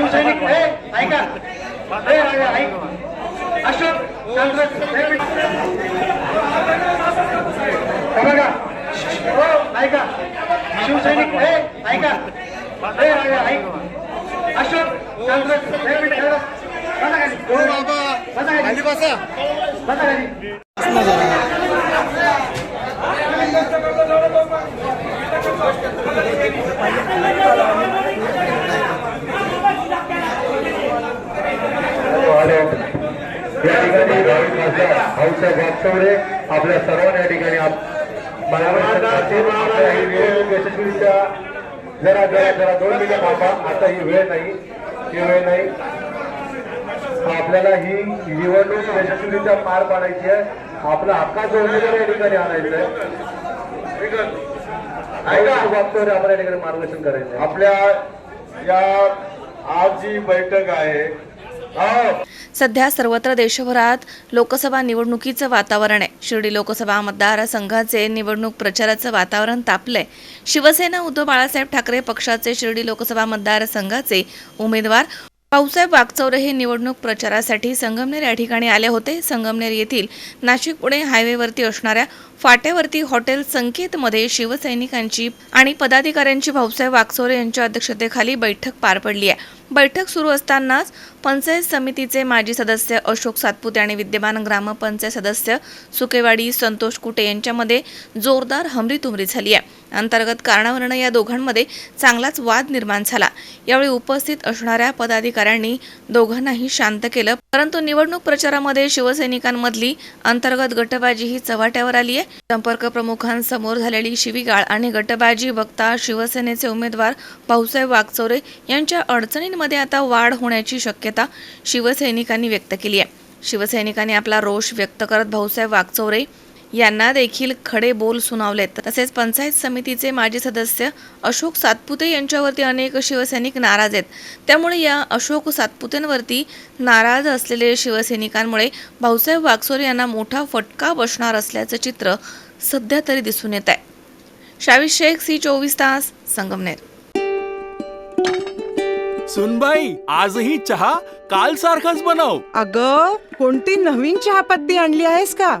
शिवसैनिक ऐका. अशोक बघा. हो ऐका. शिवसैनिक ऐका. अशोक हो, बसा बसा बसा. भाऊसाहेब वागचौरे आपल्या सर्वांना या ठिकाणी. आपल्या ही यशस्वीरित्या जरा जरा जरा दोन मिनिट थांबा. आता ही वेळ नाही. ही वेळ नाही. आपल्याला ही निवडणूक यशस्वीरित्या पार पाडायची आहे. आपला हक्काचं उमेदवार या ठिकाणी आणायचं आहे. ऐका. वागचौरे आम्हाला या ठिकाणी मार्गदर्शन करायचं. आपल्या या आज जी बैठक आहे. सध्या सर्वत्र देशभरात लोकसभा निवडणुकीचं वातावरण आहे. शिर्डी लोकसभा मतदारसंघाचे निवडणूक प्रचाराचं वातावरण तापलंय. शिवसेना उद्धव बाळासाहेब ठाकरे पक्षाचे शिर्डी लोकसभा मतदारसंघाचे उमेदवार भाऊसाहेब वागचौरे हे निवडणूक प्रचारासाठी संगमनेर या ठिकाणी आले होते. संगमनेर येथील नाशिक पुणे हायवेवरती असणाऱ्या फाट्यावरती हॉटेल संकेतमध्ये शिवसैनिकांची आणि पदाधिकाऱ्यांची भाऊसाहेब वागचौरे यांच्या अध्यक्षतेखाली बैठक पार पडली आहे. बैठक सुरू असतानाच पंचायत समितीचे माजी सदस्य अशोक सातपुते आणि विद्यमान ग्रामपंचायत सदस्य सुकेवाडी संतोष कुटे यांच्यामध्ये जोरदार हमरीतुमरी झाली आहे. अंतर्गत कारणावरून या दोघांमध्ये चांगलाच वाद निर्माण झाला. यावेळी उपस्थित असणाऱ्या पदाधिकाऱ्यांनी दोघांनाही शांत केलं. परंतु निवडणूक प्रचारामध्ये शिवसैनिकांमधली अंतर्गत गटबाजी ही चव्हाट्यावर आली आहे. संपर्क प्रमुखांसमोर झालेली शिवीगाळ आणि गटबाजी बघता शिवसेनेचे उमेदवार भाऊसाहेब वागचौरे यांच्या अडचणींमध्ये आता वाढ होण्याची शक्यता शिवसैनिकांनी व्यक्त केली आहे. शिवसैनिकांनी आपला रोष व्यक्त करत भाऊसाहेब वागचौरे यांना देखील खडे बोल सुनावलेत. तसेच पंचायत समितीचे माजी सदस्य अशोक सातपुते यांच्यावरती अनेक शिवसैनिक नाराज आहेत. त्यामुळे या अशोक सातपुतेंवरती नाराज असलेले शिवसैनिकांमुळे भाऊसाहेब वागचोरे यांना मोठा फटका बसणार असल्याचं चित्र सध्या तरी दिसून येत आहे. शावीस शेख सी चोवीस तास संगमनेर. सुनबाई आजही चहा काल सारखाच बनव. अग कोणती नवीन चहापत्ती आणली आहेस का?